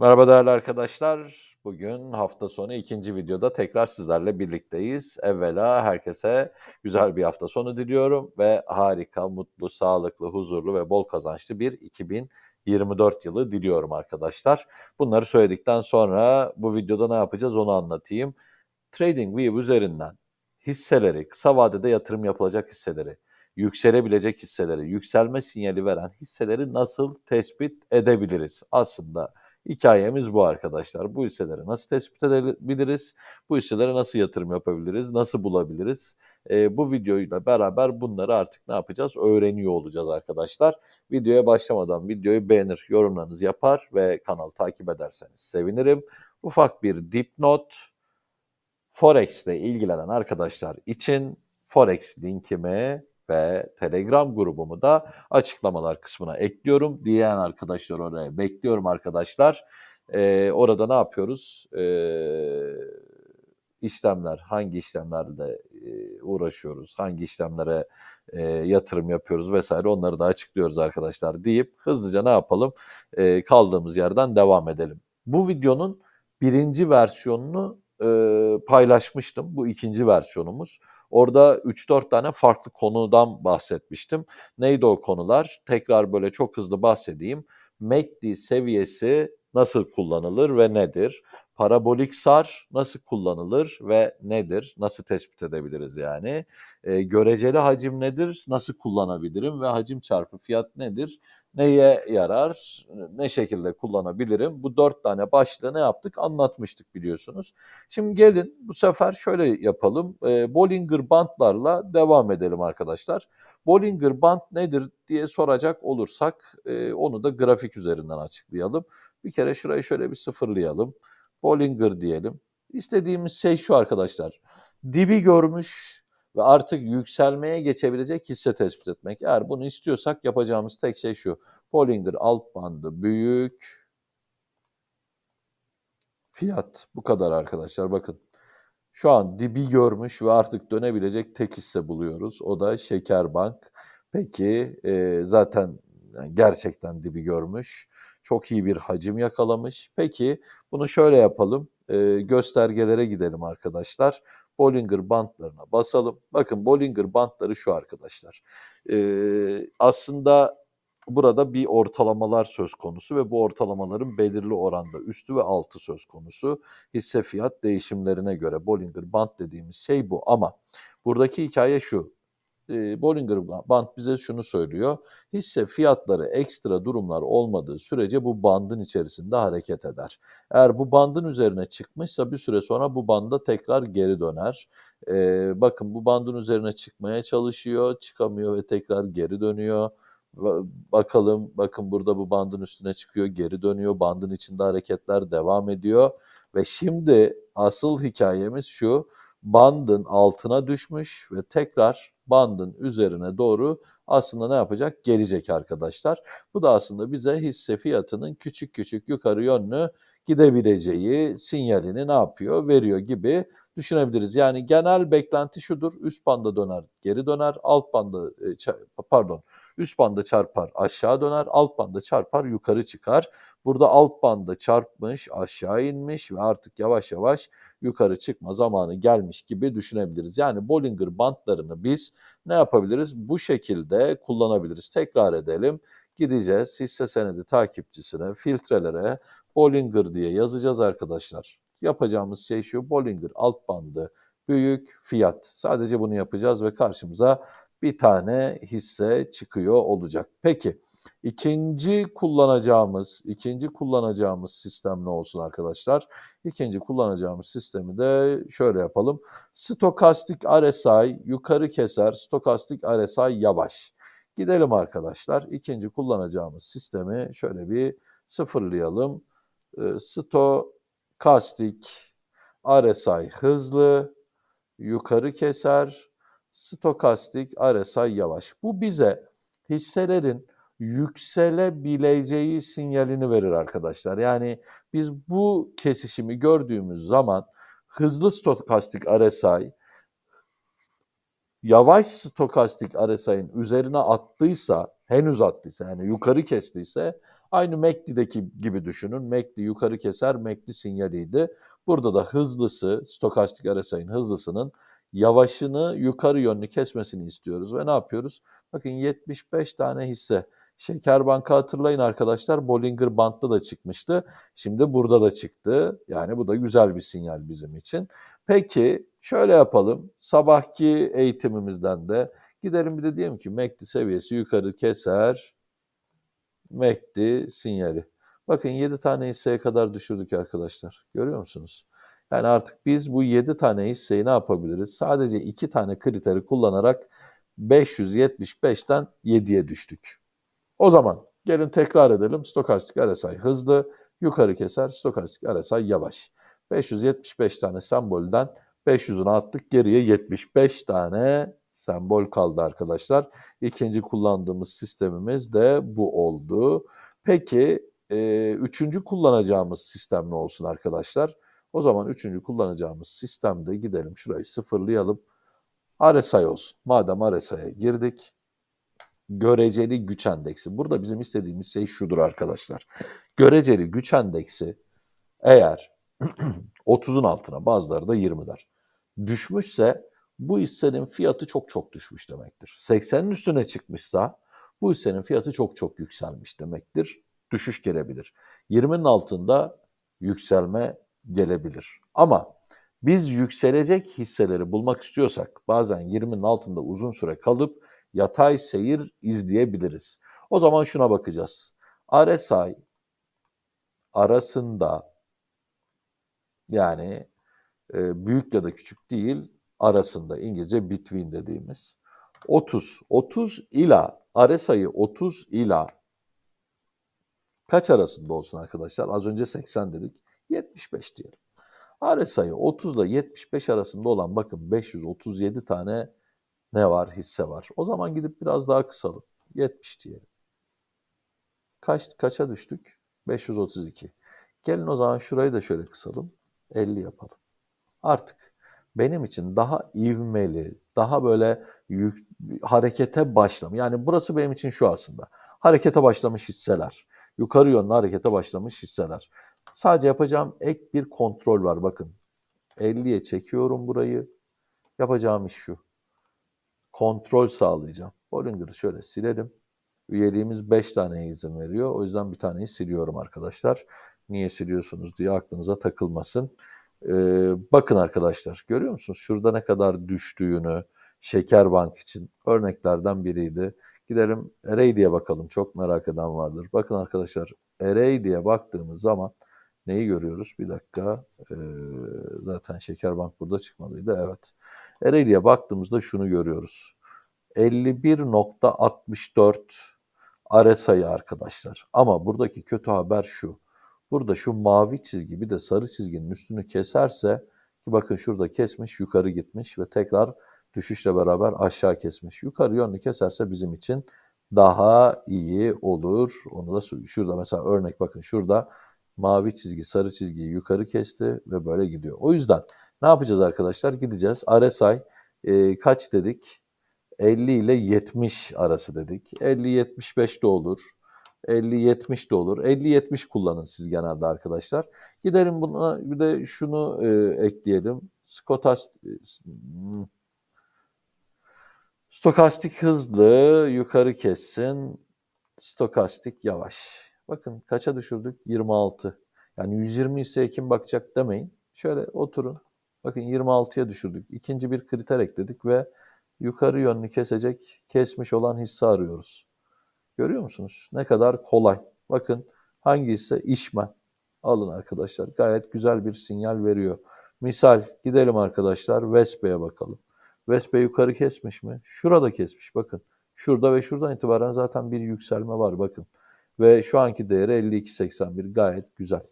Merhaba değerli arkadaşlar. Bugün hafta sonu ikinci videoda tekrar sizlerle birlikteyiz. Evvela herkese güzel bir hafta sonu diliyorum ve harika, mutlu, sağlıklı, huzurlu ve bol kazançlı bir 2024 yılı diliyorum arkadaşlar. Bunları söyledikten sonra bu videoda ne yapacağız onu anlatayım. TradingView üzerinden hisseleri, kısa vadede yatırım yapılacak hisseleri, yükselebilecek hisseleri, yükselme sinyali veren hisseleri nasıl tespit edebiliriz? Aslında Hikayemiz bu arkadaşlar. Bu hisseleri nasıl tespit edebiliriz? Bu hisselere nasıl yatırım yapabiliriz? Nasıl bulabiliriz? E, bu videoyla beraber bunları artık ne yapacağız? Öğreniyor olacağız arkadaşlar. Videoya başlamadan videoyu beğenir, yorumlarınızı yapar ve kanalı takip ederseniz sevinirim. Ufak bir dipnot. Forex ile ilgilenen arkadaşlar için Forex linkimi ve Telegram grubumu da açıklamalar kısmına ekliyorum. Diyen arkadaşlar oraya bekliyorum arkadaşlar. Ee, orada ne yapıyoruz? Ee, işlemler, hangi işlemlerle e, uğraşıyoruz, hangi işlemlere e, yatırım yapıyoruz vesaire onları da açıklıyoruz arkadaşlar deyip hızlıca ne yapalım? E, kaldığımız yerden devam edelim. Bu videonun birinci versiyonunu e, paylaşmıştım. Bu ikinci versiyonumuz. Orada 3-4 tane farklı konudan bahsetmiştim. Neydi o konular? Tekrar böyle çok hızlı bahsedeyim. MACD seviyesi nasıl kullanılır ve nedir? Parabolik SAR nasıl kullanılır ve nedir? Nasıl tespit edebiliriz yani? E, göreceli hacim nedir? Nasıl kullanabilirim ve hacim çarpı fiyat nedir? Neye yarar? Ne şekilde kullanabilirim? Bu dört tane başlığı ne yaptık? Anlatmıştık biliyorsunuz. Şimdi gelin bu sefer şöyle yapalım. E, Bollinger bandlarla devam edelim arkadaşlar. Bollinger band nedir diye soracak olursak e, onu da grafik üzerinden açıklayalım. Bir kere şurayı şöyle bir sıfırlayalım. Bollinger diyelim. İstediğimiz şey şu arkadaşlar. Dibi görmüş ve artık yükselmeye geçebilecek hisse tespit etmek. Eğer bunu istiyorsak yapacağımız tek şey şu. Bollinger alt bandı büyük. Fiyat bu kadar arkadaşlar bakın. Şu an dibi görmüş ve artık dönebilecek tek hisse buluyoruz. O da Şekerbank. Peki e, zaten gerçekten dibi görmüş. Çok iyi bir hacim yakalamış. Peki bunu şöyle yapalım. E, göstergelere gidelim arkadaşlar. Bollinger bantlarına basalım. Bakın Bollinger bantları şu arkadaşlar. E, aslında burada bir ortalamalar söz konusu ve bu ortalamaların belirli oranda üstü ve altı söz konusu. Hisse fiyat değişimlerine göre Bollinger band dediğimiz şey bu ama buradaki hikaye şu e, Bollinger Band bize şunu söylüyor. Hisse fiyatları ekstra durumlar olmadığı sürece bu bandın içerisinde hareket eder. Eğer bu bandın üzerine çıkmışsa bir süre sonra bu banda tekrar geri döner. E, bakın bu bandın üzerine çıkmaya çalışıyor, çıkamıyor ve tekrar geri dönüyor. Bakalım bakın burada bu bandın üstüne çıkıyor, geri dönüyor. Bandın içinde hareketler devam ediyor. Ve şimdi asıl hikayemiz şu bandın altına düşmüş ve tekrar bandın üzerine doğru aslında ne yapacak? Gelecek arkadaşlar. Bu da aslında bize hisse fiyatının küçük küçük yukarı yönlü gidebileceği sinyalini ne yapıyor? Veriyor gibi düşünebiliriz. Yani genel beklenti şudur. Üst banda döner, geri döner. Alt banda e, pardon Üst banda çarpar aşağı döner, alt banda çarpar yukarı çıkar. Burada alt banda çarpmış, aşağı inmiş ve artık yavaş yavaş yukarı çıkma zamanı gelmiş gibi düşünebiliriz. Yani Bollinger bantlarını biz ne yapabiliriz? Bu şekilde kullanabiliriz. Tekrar edelim. Gideceğiz hisse senedi takipçisine, filtrelere Bollinger diye yazacağız arkadaşlar. Yapacağımız şey şu Bollinger alt bandı büyük fiyat. Sadece bunu yapacağız ve karşımıza bir tane hisse çıkıyor olacak. Peki ikinci kullanacağımız ikinci kullanacağımız sistem ne olsun arkadaşlar? İkinci kullanacağımız sistemi de şöyle yapalım. Stokastik RSI yukarı keser, stokastik RSI yavaş. Gidelim arkadaşlar. İkinci kullanacağımız sistemi şöyle bir sıfırlayalım. Ee, stokastik RSI hızlı, yukarı keser, stokastik RSI yavaş. Bu bize hisselerin yükselebileceği sinyalini verir arkadaşlar. Yani biz bu kesişimi gördüğümüz zaman hızlı stokastik RSI yavaş stokastik RSI'nin üzerine attıysa, henüz attıysa yani yukarı kestiyse Aynı MACD'deki gibi düşünün. MACD yukarı keser, MACD sinyaliydi. Burada da hızlısı, stokastik RSI'nin hızlısının yavaşını yukarı yönlü kesmesini istiyoruz. Ve ne yapıyoruz? Bakın 75 tane hisse. Şeker Bank'ı hatırlayın arkadaşlar. Bollinger Band'da da çıkmıştı. Şimdi burada da çıktı. Yani bu da güzel bir sinyal bizim için. Peki şöyle yapalım. Sabahki eğitimimizden de gidelim bir de diyelim ki MACD seviyesi yukarı keser. MACD sinyali. Bakın 7 tane hisseye kadar düşürdük arkadaşlar. Görüyor musunuz? Yani artık biz bu 7 tane hisseyi ne yapabiliriz? Sadece 2 tane kriteri kullanarak 575'ten 7'ye düştük. O zaman gelin tekrar edelim. Stokastik RSI hızlı, yukarı keser. Stokastik RSI yavaş. 575 tane sembolden 500'ünü attık. Geriye 75 tane sembol kaldı arkadaşlar. İkinci kullandığımız sistemimiz de bu oldu. Peki e, üçüncü kullanacağımız sistem ne olsun arkadaşlar? O zaman üçüncü kullanacağımız sistemde gidelim şurayı sıfırlayalım. RSI olsun. Madem RSI'ye girdik. Göreceli güç endeksi. Burada bizim istediğimiz şey şudur arkadaşlar. Göreceli güç endeksi eğer 30'un altına bazıları da 20'ler düşmüşse bu hissenin fiyatı çok çok düşmüş demektir. 80'in üstüne çıkmışsa bu hissenin fiyatı çok çok yükselmiş demektir. Düşüş gelebilir. 20'nin altında yükselme gelebilir. Ama biz yükselecek hisseleri bulmak istiyorsak bazen 20'nin altında uzun süre kalıp yatay seyir izleyebiliriz. O zaman şuna bakacağız. RSI arasında yani e, büyük ya da küçük değil arasında İngilizce between dediğimiz 30 30 ila RSI'yi 30 ila kaç arasında olsun arkadaşlar? Az önce 80 dedik. 75 diyelim. RSI'yi 30 ile 75 arasında olan bakın 537 tane ne var? Hisse var. O zaman gidip biraz daha kısalım. 70 diyelim. Kaç, kaça düştük? 532. Gelin o zaman şurayı da şöyle kısalım. 50 yapalım. Artık benim için daha ivmeli, daha böyle yük, harekete başlam. Yani burası benim için şu aslında. Harekete başlamış hisseler. Yukarı yönlü harekete başlamış hisseler. Sadece yapacağım ek bir kontrol var bakın. 50'ye çekiyorum burayı. Yapacağım iş şu. Kontrol sağlayacağım. Bollinger'ı şöyle silelim. Üyeliğimiz 5 taneye izin veriyor. O yüzden bir taneyi siliyorum arkadaşlar. Niye siliyorsunuz diye aklınıza takılmasın. Ee, bakın arkadaşlar görüyor musunuz? Şurada ne kadar düştüğünü Şekerbank için örneklerden biriydi. Gidelim Eray diye bakalım. Çok merak eden vardır. Bakın arkadaşlar Eray diye baktığımız zaman neyi görüyoruz? Bir dakika. Ee, zaten Şekerbank burada çıkmalıydı. Evet. Ereğli'ye baktığımızda şunu görüyoruz. 51.64 RSI arkadaşlar. Ama buradaki kötü haber şu. Burada şu mavi çizgi bir de sarı çizginin üstünü keserse ki bakın şurada kesmiş yukarı gitmiş ve tekrar düşüşle beraber aşağı kesmiş. Yukarı yönlü keserse bizim için daha iyi olur. Onu da şurada mesela örnek bakın şurada mavi çizgi sarı çizgiyi yukarı kesti ve böyle gidiyor. O yüzden ne yapacağız arkadaşlar? Gideceğiz. RSI e, kaç dedik? 50 ile 70 arası dedik. 50-75 de olur. 50-70 de olur. 50-70 kullanın siz genelde arkadaşlar. Gidelim buna bir de şunu e, ekleyelim. Skotast hmm. Stokastik hızlı yukarı kessin. Stokastik yavaş. Bakın kaça düşürdük? 26. Yani 120 ise kim bakacak demeyin. Şöyle oturun. Bakın 26'ya düşürdük. İkinci bir kriter ekledik ve yukarı yönlü kesecek, kesmiş olan hisse arıyoruz. Görüyor musunuz? Ne kadar kolay. Bakın hangi hisse? İşmen. Alın arkadaşlar. Gayet güzel bir sinyal veriyor. Misal gidelim arkadaşlar Vespe'ye bakalım. Vespe yukarı kesmiş mi? Şurada kesmiş bakın. Şurada ve şuradan itibaren zaten bir yükselme var bakın. Ve şu anki değeri 52.81 gayet güzel.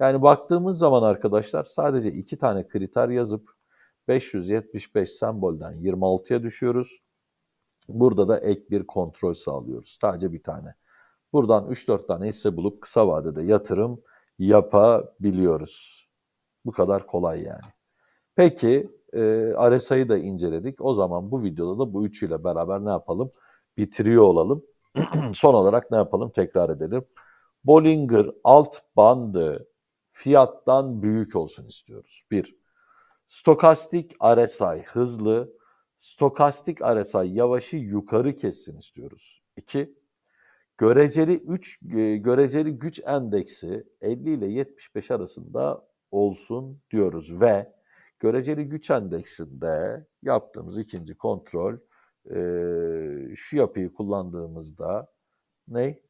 Yani baktığımız zaman arkadaşlar sadece iki tane kriter yazıp 575 sembolden 26'ya düşüyoruz. Burada da ek bir kontrol sağlıyoruz. Sadece bir tane. Buradan 3-4 tane hisse bulup kısa vadede yatırım yapabiliyoruz. Bu kadar kolay yani. Peki e, RSI'yi da inceledik. O zaman bu videoda da bu üçüyle beraber ne yapalım? Bitiriyor olalım. Son olarak ne yapalım? Tekrar edelim. Bollinger alt bandı fiyattan büyük olsun istiyoruz. 1. Stokastik RSI hızlı, stokastik RSI yavaşı yukarı kessin istiyoruz. 2. Göreceli 3 göreceli güç endeksi 50 ile 75 arasında olsun diyoruz ve göreceli güç endeksinde yaptığımız ikinci kontrol e, şu yapıyı kullandığımızda ne?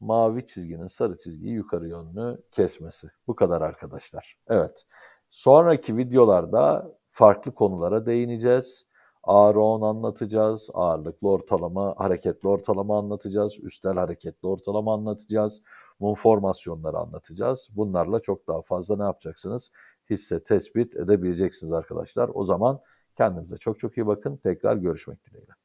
Mavi çizginin sarı çizgiyi yukarı yönlü kesmesi. Bu kadar arkadaşlar. Evet. Sonraki videolarda farklı konulara değineceğiz. Ağır on anlatacağız, ağırlıklı ortalama, hareketli ortalama anlatacağız, üstel hareketli ortalama anlatacağız, mum formasyonları anlatacağız. Bunlarla çok daha fazla ne yapacaksınız? Hisse tespit edebileceksiniz arkadaşlar. O zaman kendinize çok çok iyi bakın. Tekrar görüşmek dileğiyle.